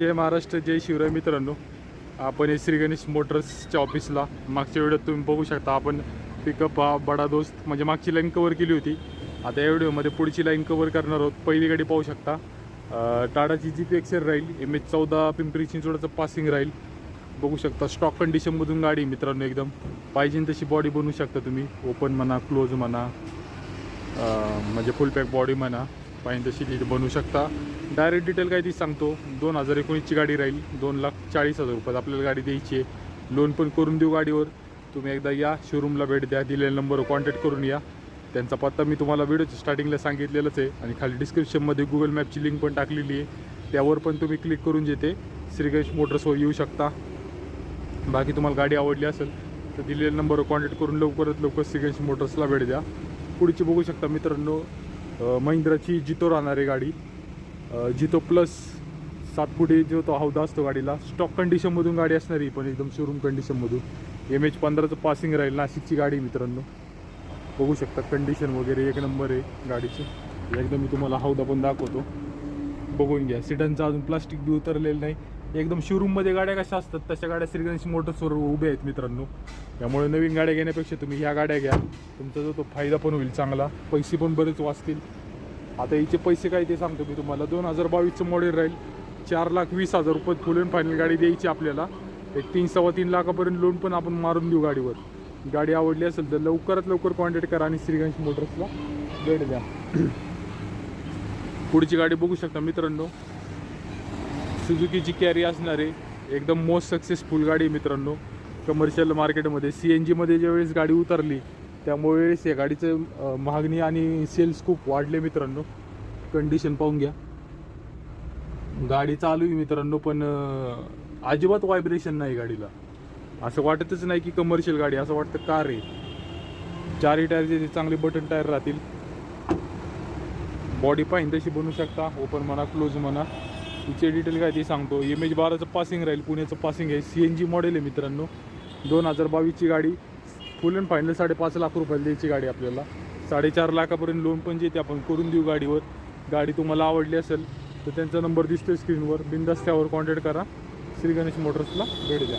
जय महाराष्ट्र जय शिवराय मित्रांनो. आपण हे श्री गणेश मोटर्सच्या ऑफिसला मागच्या व्हिडिओत तुम्ही बघू शकता. आपण पिकअप हा बडा दोस्त म्हणजे मागची लाईन कवर केली होती. आता या व्हिडिओमध्ये पुढची लाईन कवर करणार आहोत. पहिली गाडी पाहू शकता. टाटाची जी पी एक्सेल राहील एम एच चौदा पिंपरी चिंचवडाचं पासिंग राहील. बघू शकता स्टॉक कंडिशनमधून गाडी मित्रांनो एकदम. पाहिजे तशी बॉडी बनवू शकता तुम्ही. ओपन म्हणा क्लोज म्हणा. म्हणजे फुल पॅक बॉडी म्हणा. पाहिजे तशी ती बनवू शकता. डायरेक्ट डिटेल काय ती सांगतो. दोन हजार एकोणीसची गाडी राहील. दोन लाख चाळीस हजार रुपयात आपल्याला गाडी द्यायची आहे. लोन पण करून देऊ गाडीवर. तुम्ही एकदा या शोरूमला भेट द्या दिलेल्या नंबरवर कॉन्टॅक्ट करून या. त्यांचा पत्ता मी तुम्हाला व्हिडिओच्या स्टार्टिंगला सांगितलेलंच आहे. आणि खाली डिस्क्रिप्शनमध्ये गुगल मॅपची लिंक पण टाकलेली आहे. त्यावर पण तुम्ही क्लिक करून जेते श्रीगणेश मोटर्सवर येऊ शकता. बाकी तुम्हाला गाडी आवडली असेल तर दिलेल्या नंबरवर कॉन्टॅक्ट करून लवकरात लवकर श्रीगणेश मोटर्सला भेट द्या. पुढची बघू शकता मित्रांनो महिंद्राची जितो राहणार आहे गाडी. अ, प्लस सात फुटी जो तो हौदा असतो गाडीला स्टॉक कंडिशनमधून गाडी असणार ही पण एकदम शोरूम कंडिशनमधून एम एच पंधराचं पासिंग राहील नाशिकची गाडी मित्रांनो. बघू शकता कंडिशन वगैरे एक नंबर आहे गाडीची. एकदम मी तुम्हाला हौदा पण दाखवतो. बघून घ्या. सिडनचं अजून प्लास्टिक बी उतरलेलं नाही. एकदम शोरूममध्ये गाड्या कशा असतात तशा गाड्या श्रीगणेश मोटर्सवर उभ्या आहेत मित्रांनो. त्यामुळे नवीन गाड्या घेण्यापेक्षा तुम्ही ह्या गाड्या घ्या. तुमचा जो तो फायदा पण होईल चांगला. पैसे पण बरेच वाचतील. आता हिचे पैसे काय ते सांगतो मी तुम्हाला. दोन हजार बावीसचं मॉडेल राहील. चार लाख वीस हजार रुपये फुल अँड फायनल गाडी द्यायची आपल्याला. एक तीन सव्वा तीन लाखापर्यंत लोन पण आपण मारून देऊ गाडीवर. गाडी आवडली असेल तर लवकरात लवकर कॉन्टॅक्ट करा आणि श्रीगंज मोटर्सला भेट द्या. पुढची गाडी बघू शकता मित्रांनो. सुझुकीची कॅरी असणार आहे. एकदम मोस्ट सक्सेसफुल गाडी आहे मित्रांनो. कमर्शियल मार्केटमध्ये सी एन जीमध्ये ज्यावेळेस गाडी उतरली त्यामुळे या गाडीचं मागणी आणि सेल्स खूप वाढले मित्रांनो. कंडिशन पाहून घ्या. गाडी चालू आहे मित्रांनो पण अजिबात व्हायब्रेशन नाही गाडीला. असं वाटतच नाही की कमर्शियल गाडी असं वाटतं कार आहे. चारही टायरचे चांगले बटन टायर राहतील. बॉडी पाहिजे तशी बनवू शकता. ओपन म्हणा क्लोज म्हणा. तिचे डिटेल काय ते सांगतो. एम एच बाराचं पासिंग राहील पुण्याचं पासिंग आहे. सी एन जी मॉडेल आहे मित्रांनो. दोन हजार बावीसची गाडी. फुल अँड फायनल साडेपाच लाख रुपयाला द्यायची गाडी आपल्याला. साडेचार लाखापर्यंत लोन पण जे ते आपण करून देऊ गाडीवर. गाडी तुम्हाला आवडली असेल तर त्यांचा नंबर दिसतोय स्क्रीनवर बिंदास त्यावर कॉन्टॅक्ट करा. श्री गणेश मोटर्सला भेट द्या.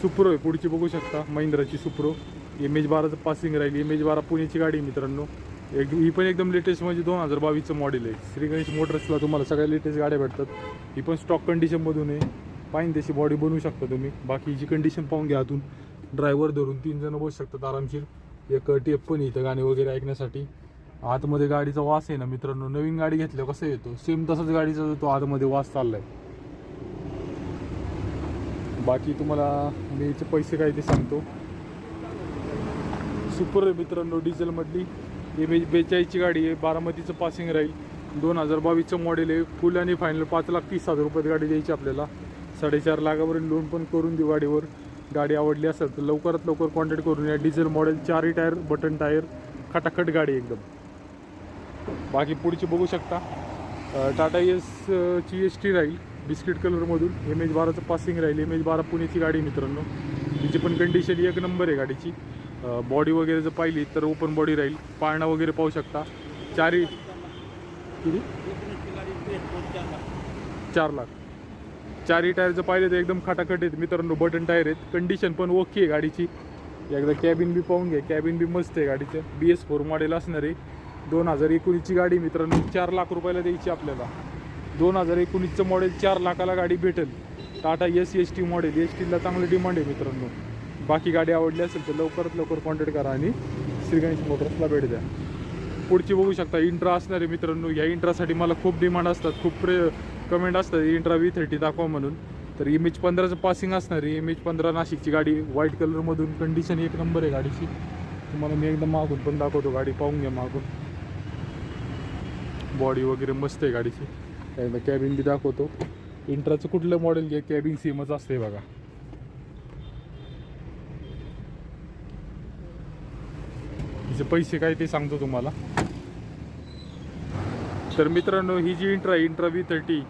सुप्रो आहे पुढची बघू शकता. महिंद्राची सुप्रो एम एच बाराचं पासिंग राहील. एम एच बारा पुण्याची गाडी आहे मित्रांनो. एक ही पण एकदम लेटेस्ट म्हणजे दोन हजार बावीसचं मॉडेल आहे. श्री गणेश मोटर्सला तुम्हाला सगळ्या लेटेस्ट गाड्या भेटतात. ही पण स्टॉक कंडिशनमधून आहे. पाहिजे तशी बॉडी बनवू शकता तुम्ही. बाकीची कंडिशन पाहून घ्या आतून ड्रायव्हर धरून तीन जण बसू शकतात आरामशीर. एक टेप पण इथं गाणे वगैरे ऐकण्यासाठी. आतमध्ये गाडीचा वास आहे ना मित्रांनो नवीन गाडी घेतल्यावर कसं येतो? सेम तसाच गाडीचा येतो तो आतमध्ये वास चाललाय. बाकी तुम्हाला मी याचे पैसे काय ते सांगतो. सुपर आहे मित्रांनो डिझेलमधली एम एच बेचाळीसची गाडी आहे बारामतीचं पासिंग राहील दोन हजार बावीसचं मॉडेल आहे फुल आणि फायनल पाच लाख तीस हजार रुपयात गाडी द्यायची आपल्याला. साडेचार लाखापर्यंत लोन पण करून देऊ गाडीवर. गाडी आवडली असेल तर लवकरात लवकर कॉन्टॅक्ट करून या डिझेल मॉडेल चारही टायर बटन टायर खटाखट गाडी एकदम. बाकी पुढची बघू शकता. टाटा एस ची एस टी राहील बिस्किट कलरमधून एम एच बाराचं पासिंग राहील. एम एच बारा पुण्याची गाडी मित्रांनो. तिची पण कंडिशन एक नंबर आहे गाडीची. बॉडी वगैरे जर पाहिली तर ओपन बॉडी राहील. पाळणा वगैरे पाहू शकता. चारही किती? चार लाख. चारही टायर जर पाहिले तर एकदम खटाखट आहेत. मित्रांनो बटन टायर आहेत. कंडिशन पण ओके आहे गाडीची. एकदा कॅबिन बी पाहून घ्या. कॅबिन बी मस्त आहे गाडीचं. बी एस फोर मॉडेल असणार आहे. दोन हजार एकोणीसची गाडी मित्रांनो. चार लाख रुपयाला द्यायची आपल्याला. दोन हजार एकोणीसचं मॉडेल चार लाखाला गाडी भेटेल. Tata Ace S T model S टीला चांगलं डिमांड आहे मित्रांनो. बाकी गाडी आवडली असेल तर लवकरात लवकर कॉन्टॅक्ट करा आणि श्री गणेश मोटर्सला भेट द्या. पुढची बघू शकता. इंट्रा असणारे मित्रांनो. या इंट्रासाठी मला खूप डिमांड असतात. खूप प्रे कमेंट असतात इंट्रा व्ही थर्टी दाखवा म्हणून. तर एम एच पंधराचं पासिंग असणार आहे एम एच पंधरा नाशिकची गाडी व्हाईट कलरमधून कंडिशन एक नंबर आहे गाडीची. तुम्हाला मी एकदम मागून पण दाखवतो गाडी पाहून घ्या मागून. बॉडी वगैरे मस्त आहे गाडीची. एकदा कॅबिन बी दाखवतो. इंट्राचं कुठलं मॉडेल घ्या कॅबिन सेमच असते बघा. तिचे पैसे काय ते सांगतो तुम्हाला. तर मित्रांनो ही जी इंट्रा इंट्रा व्ही थर्टी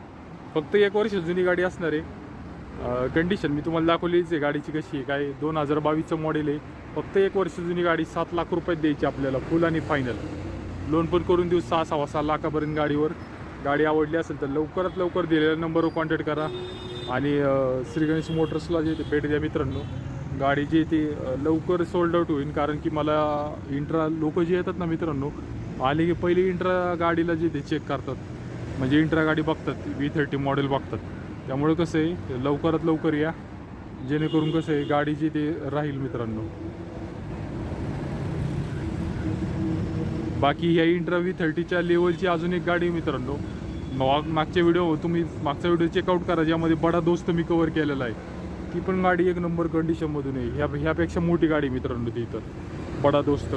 फक्त एक वर्ष जुनी गाडी असणार आहे. कंडिशन मी तुम्हाला दाखवलीच आहे गाडीची कशी आहे काय दोन हजार बावीसचं मॉडेल आहे. फक्त एक वर्ष जुनी गाडी सात लाख रुपयात द्यायची आपल्याला फुल आणि फायनल लोन पण करून देऊ सहा सहा सहा लाखापर्यंत गाडीवर. गाडी आवडली असेल तर लवकरात लवकर दिलेल्या नंबरवर कॉन्टॅक्ट करा. आणि श्रीगणेश मोटर्सला जे ते भेट द्या मित्रांनो. गाडी जी आहे ती लवकर सोल्ड आउट होईल कारण की मला इंट्रा लोक जे येतात ना मित्रांनो आले की पहिले इंट्रा गाडीला जे ते चेक करतात. म्हणजे इंट्रा गाडी बघतात व्ही थर्टी मॉडेल बघतात. त्यामुळे कसं आहे लवकरात लवकर या. जेणेकरून कसं आहे गाडीची ते राहील मित्रांनो. बाकी ह्या इंट्रा व्ही थर्टीच्या लेवलची अजून एक गाडी मित्रांनो. माग मागच्या व्हिडिओ तुम्ही मागचा व्हिडिओ चेकआउट करा ज्यामध्ये बडा दोस्त मी कवर केलेला आहे. ती पण गाडी एक नंबर कंडिशनमधून आहे. ह्या ह्यापेक्षा मोठी गाडी मित्रांनो ती इथं बडा दोस्त.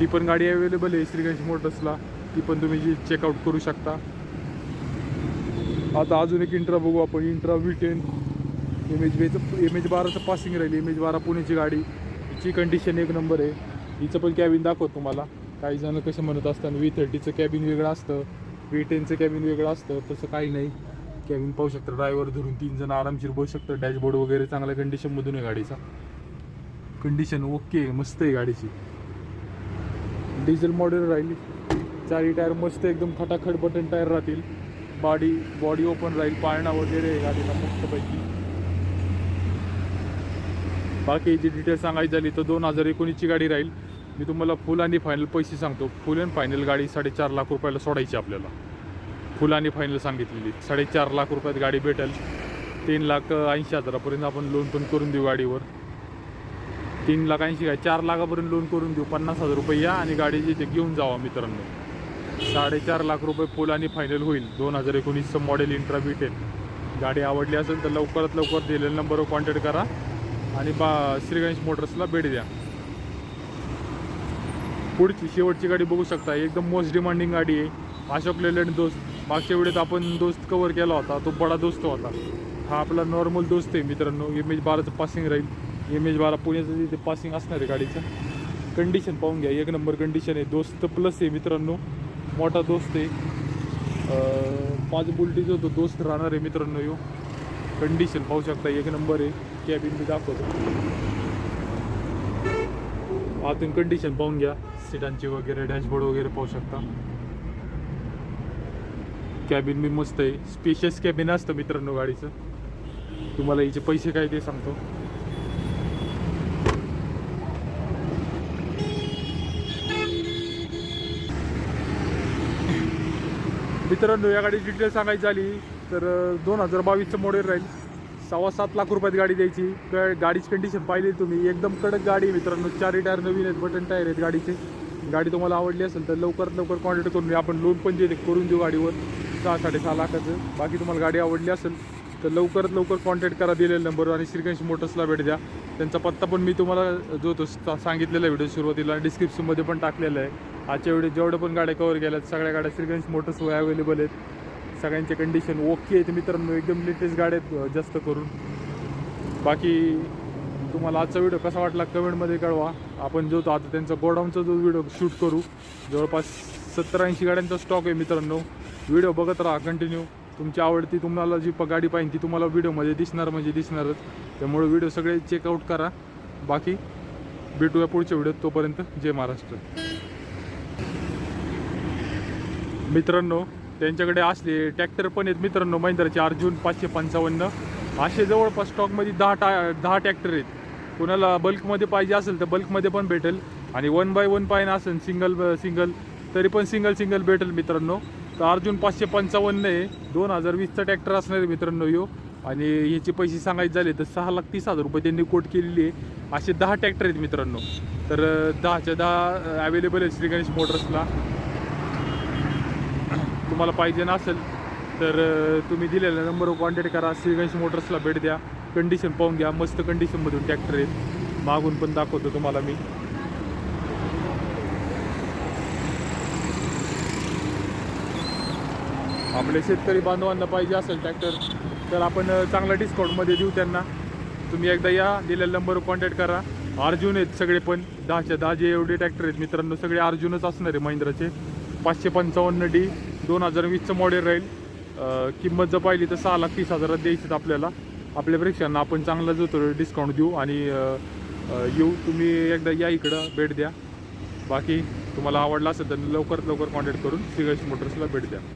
ती पण गाडी अवेलेबल आहे श्रीगणेश मोटर्सला. ती पण तुम्ही जी चेकआउट करू शकता. आता अजून एक इंट्रा बघू आपण. Intra V ten M H बीचं M H बाराचं पासिंग राहील. एम एच बारा पुण्याची गाडी. हिची कंडिशन एक नंबर आहे. हिचं पण कॅबिन दाखवतो तुम्हाला. काही जण कसं म्हणत असतात व्ही थर्टीचं कॅबिन वेगळं असतं. व्ही टेनचं कॅबिन वेगळं असतं. तसं काही नाही. कॅबिन पाहू शकतं ड्रायव्हर धरून तीन जण आरामशीर बसू शकतं डॅशबोर्ड वगैरे चांगल्या कंडिशनमधून आहे गाडीचा. कंडिशन ओके मस्त आहे गाडीची. डिझेल मॉडेल राहिली. चारी टायर मस्त एकदम खटाखट बटन टायर राहतील. बॉडी बॉडी ओपन राहील पाळणा वगैरे आहे गाडीला मस्तपैकी. बाकी जी डिटेल सांगायची झाली तर दोन हजार एकोणीसची गाडी राहील. मी तुम्हाला फुल आणि फायनल पैसे सांगतो. फुल अँड फायनल गाडी साडेचार लाख रुपयाला सोडायची आपल्याला. फुल आणि फायनल सांगितलेली. साडेचार लाख रुपयात गाडी भेटेल. तीन लाख ऐंशी हजारापर्यंत आपण लोन पण करून देऊ गाडीवर. तीन लाख ऐंशी काय चार लाखापर्यंत लोन करून देऊ. पन्नास हजार रुपये या आणि गाडी जिथे ते घेऊन जावा मित्रांनो. साडेचार लाख रुपये फुल आणि फायनल होईल. दोन हजार एकोणीसचं मॉडेल इंट्रा भेटेल. गाडी आवडली असेल तर लवकरात लवकर दिलेल्या नंबरवर कॉन्टॅक्ट करा. आणि बा श्रीगणेश मोटर्सला भेट द्या. पुढची शेवटची गाडी बघू शकता. एकदम मोस्ट डिमांडिंग गाडी आहे. अशोक लेलँड दोस्त. मागच्या वेळेत आपण दोस्त कवर केला होता. तो बडा दोस्त होता. हा आपला नॉर्मल दोस्त आहे मित्रांनो. एम एच बाराचं पासिंग राहील. एम एच बारा पुण्याचं तिथे पासिंग असणार आहे गाडीचं. कंडिशन पाहून घ्या. एक नंबर कंडिशन आहे. दोस्त प्लस आहे मित्रांनो. मोठा दोस्त आहे. माझं पाच बुलटीचा तो दोस्त राहणार आहे मित्रांनो यो. कंडिशन पाहू शकता एक नंबर आहे. कॅबिन मी दाखवतो. आतून कंडिशन पाहून घ्या. सीटांची वगैरे डॅशबोर्ड वगैरे पाहू शकता. कॅबिन बी मस्त आहे. स्पेशियस कॅबिन असतं मित्रांनो गाडीचं. तुम्हाला हिचे पैसे काय ते सांगतो. मित्रांनो या गाडीची डिटेल सांगायची झाली तर दोन हजार बावीसचं मॉडेल राहील. सव्वा सात लाख रुपयात गाडी द्यायची. काय गाडीची कंडिशन पाहिली तुम्ही. एकदम कडक गाडी आहे मित्रांनो. चारही टायर नवीन आहेत बटन टायर आहेत गाडीचे. गाडी तुम्हाला आवडली असेल तर लवकरात लवकर कॉन्टॅक्ट करून आपण लोन पण जे ते करून देऊ गाडीवर. सहा साडेसहा लाखाचं. बाकी तुम्हाला गाडी आवडली असेल तर लवकरात लवकर कॉन्टॅक्ट करा दिलेल्या नंबरवर आणि श्रीकांश मोटर्सला भेट द्या. त्यांचा पत्ता पण मी तुम्हाला जो तो सांगितलेला व्हिडिओ सुरुवातीला डिस्क्रिप्शनमध्ये पण टाकलेला आहे. आजच्या व्हिडिओ जेवढं पण गाड्या कवर केल्यात सगळ्या गाड्या श्रीकांश मोटर्सवर अवेलेबल आहेत. सगळ्यांचे कंडिशन ओके आहेत. मित्रांनो एकदम लेटेस्ट गाड्या आहेत जास्त करून. बाकी तुम्हाला आजचा व्हिडिओ कसा वाटला कमेंटमध्ये कळवा. आपण जो तो आता त्यांचा गोडाऊनचा जो व्हिडिओ शूट करू जवळपास सत्तर ऐंशी गाड्यांचा स्टॉक आहे मित्रांनो. व्हिडिओ बघत राहा कंटिन्यू तुमची आवडती तुम्हाला जी प- गाडी पाहिजे ती तुम्हाला व्हिडिओमध्ये दिसणार म्हणजे दिसणारच. त्यामुळे व्हिडिओ सगळे चेकआउट करा. बाकी भेटूया पुढच्या व्हिडिओत. तोपर्यंत जय महाराष्ट्र. मित्रांनो त्यांच्याकडे असले ट्रॅक्टर पण आहेत मित्रांनो महिंद्राचे अर्जुन पाचशे पंचावन्न. असे जवळपास स्टॉकमध्ये दहा टा दहा ट्रॅक्टर आहेत. कोणाला बल्कमध्ये पाहिजे असेल तर बल्कमध्ये पण भेटेल. आणि वन बाय वन पाहिजे असेल सिंगल सिंगल तरी पण सिंगल सिंगल भेटेल मित्रांनो. तर अर्जुन पाचशे पंचावन्न आहे. दोन हजार वीसचा ट्रॅक्टर असणार आहे मित्रांनो यो आणि ह्याचे पैसे सांगायचे झाले तर सहा लाख तीस हजार रुपये त्यांनी कोट केलेली आहे. असे दहा ट्रॅक्टर आहेत मित्रांनो. तर दहाच्या दहा अवेलेबल आहेत श्री गणेश मोटर्सला. तुम्हाला पाहिजे असेल तर तुम्ही दिलेल्या नंबरवर कॉन्टॅक्ट करा. श्री गणेश मोटर्सला भेट द्या. कंडिशन पाहून घ्या. मस्त कंडिशनमधून ट्रॅक्टर आहेत मागून पण दाखवतो तुम्हाला मी. आपले शेतकरी बांधवांना पाहिजे असेल ट्रॅक्टर तर आपण चांगला डिस्काउंटमध्ये देऊ त्यांना. तुम्ही एकदा या दिलेल्या नंबरवर कॉन्टॅक्ट करा. अर्जुन आहेत सगळे पण. दहाच्या दहा जे एवढे ट्रॅक्टर आहेत मित्रांनो. सगळे अर्जुनच असणार आहे महिंद्राचे. पाचशे पंचावन्न डी दोन हजार वीसचं मॉडेल राहील. किंमत जर पाहिली तर सहा लाख तीस हजारात द्यायचं आपल्याला. आपल्या परीक्षांना आपण चांगला जो तो डिस्काउंट देऊ आणि येऊ. तुम्ही एकदा या इकडं भेट द्या. बाकी तुम्हाला आवडला असेल तर लवकरात लवकर कॉन्टॅक्ट करून सिगरेट मोटर्सला भेट द्या.